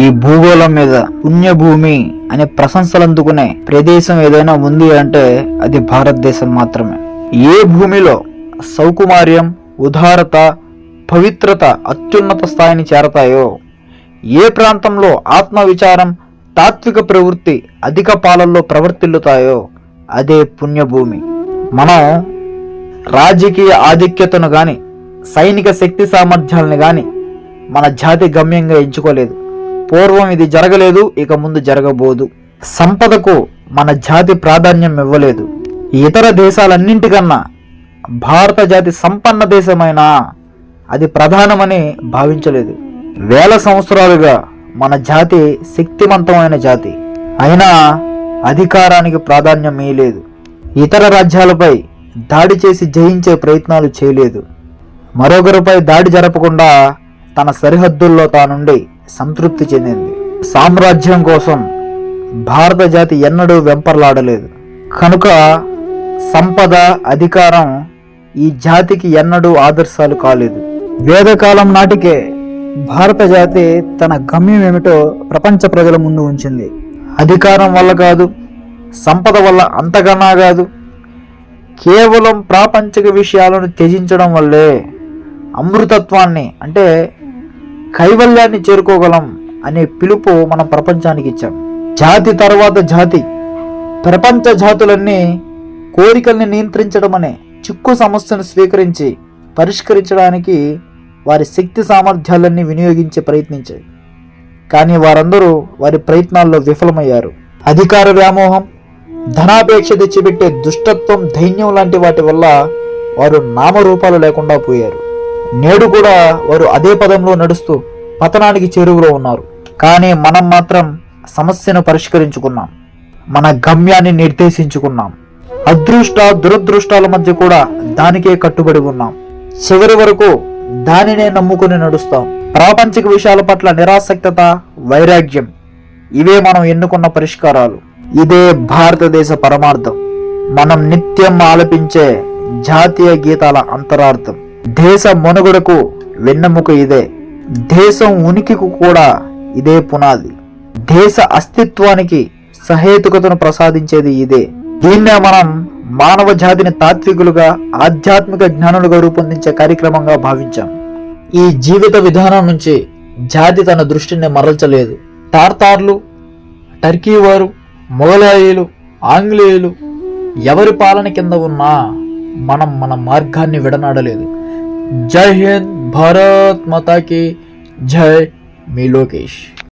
ఈ భూగోళం మీద పుణ్యభూమి అనే ప్రశంసలు అందుకునే ప్రదేశం ఏదైనా ఉంది అంటే అది భారతదేశం మాత్రమే. ఏ భూమిలో సౌకుమార్యం ఉదారత పవిత్రత అత్యున్నత స్థాయిని చేరతాయో ఏ ప్రాంతంలో ఆత్మవిచారం తాత్విక ప్రవృత్తి అధిక పాలల్లో ప్రవర్తిల్లుతాయో అదే పుణ్యభూమి. మనం రాజకీయ ఆధిక్యతను కానీ సైనిక శక్తి సామర్థ్యాలను కానీ మన జాతి గమ్యంగా ఎంచుకోలేదు. పూర్వం ఇది జరగలేదు ఇక ముందు జరగబోదు. సంపదకు మన జాతి ప్రాధాన్యం ఇవ్వలేదు. ఇతర దేశాలన్నింటికన్నా భారత జాతి సంపన్న దేశమైనా అది ప్రధానమని భావించలేదు. వేల సంవత్సరాలుగా మన జాతి శక్తివంతమైన జాతి. అయినా అధికారానికి ప్రాధాన్యం ఇయ్యలేదు. ఇతర రాజ్యాలపై దాడి చేసి జయించే ప్రయత్నాలు చేయలేదు. మరొకరిపై దాడి జరపకుండా తన సరిహద్దుల్లో తానుండి సంతృప్తి చెందింది. సామ్రాజ్యం కోసం భారత జాతి ఎన్నడూ వెంపర్లాడలేదు. కనుక సంపద అధికారం ఈ జాతికి ఎన్నడూ ఆదర్శాలు కాలేదు. వేదకాలం నాటికే భారత జాతి తన గమ్యం ఏమిటో ప్రపంచ ప్రజల ముందు ఉంచింది. అధికారం వల్ల కాదు సంపద వల్ల అంతకన్నా కాదు కేవలం ప్రాపంచిక విషయాలను త్యజించడం వల్లే అమృతత్వాన్ని అంటే కైవల్యాన్ని చేరుకోగలం అనే పిలుపు మనం ప్రపంచానికి ఇచ్చాం. జాతి తర్వాత జాతి ప్రపంచ జాతులన్నీ కోరికల్ని నియంత్రించడం అనే చిక్కు సమస్యను స్వీకరించి పరిష్కరించడానికి వారి శక్తి సామర్థ్యాలన్నీ వినియోగించే ప్రయత్నించాయి. కానీ వారందరూ వారి ప్రయత్నాల్లో విఫలమయ్యారు. అధికార వ్యామోహం ధనాపేక్ష తెచ్చిపెట్టే దుష్టత్వం దైన్యం లాంటి వాటి వల్ల వారు నామరూపాలు లేకుండా పోయారు. నేడు కూడా వారు అదే పదంలో నడుస్తూ పతనానికి చేరువలో ఉన్నారు. కానీ మనం మాత్రం సమస్యను పరిష్కరించుకున్నాం. మన గమ్యాన్ని నిర్దేశించుకున్నాం. అదృష్ట దురదృష్టాల మధ్య కూడా దానికే కట్టుబడి ఉన్నాం. చివరి వరకు దానినే నమ్ముకుని నడుస్తాం. ప్రాపంచిక విషయాల పట్ల నిరాసక్తత వైరాగ్యం ఇవే మనం ఎన్నుకున్న పరిష్కారాలు. ఇదే భారతదేశ పరమార్థం. మనం నిత్యం ఆలపించే జాతీయ గీతాల అంతరార్థం. దేశ మనుగడకు వెన్నెముక ఇదే. దేశం ఉనికికి కూడా ఇదే పునాది. దేశ అస్తిత్వానికి సహేతుకతను ప్రసాదించేది ఇదే. దీన్నే మనం మానవ జాతిని తాత్వికులుగా ఆధ్యాత్మిక జ్ఞానులుగా రూపొందించే కార్యక్రమంగా భావించాం. ఈ జీవిత విధానం నుంచి జాతి తన దృష్టిని మరల్చలేదు. తార్తార్లు టర్కీ వారు మొఘలాయిలు ఆంగ్లేయులు ఎవరి పాలన కింద ఉన్నా మనం మన మార్గాన్ని విడనాడలేదు. జై హింద్ భారత్ మాతాకి జై మీ లోకేష్.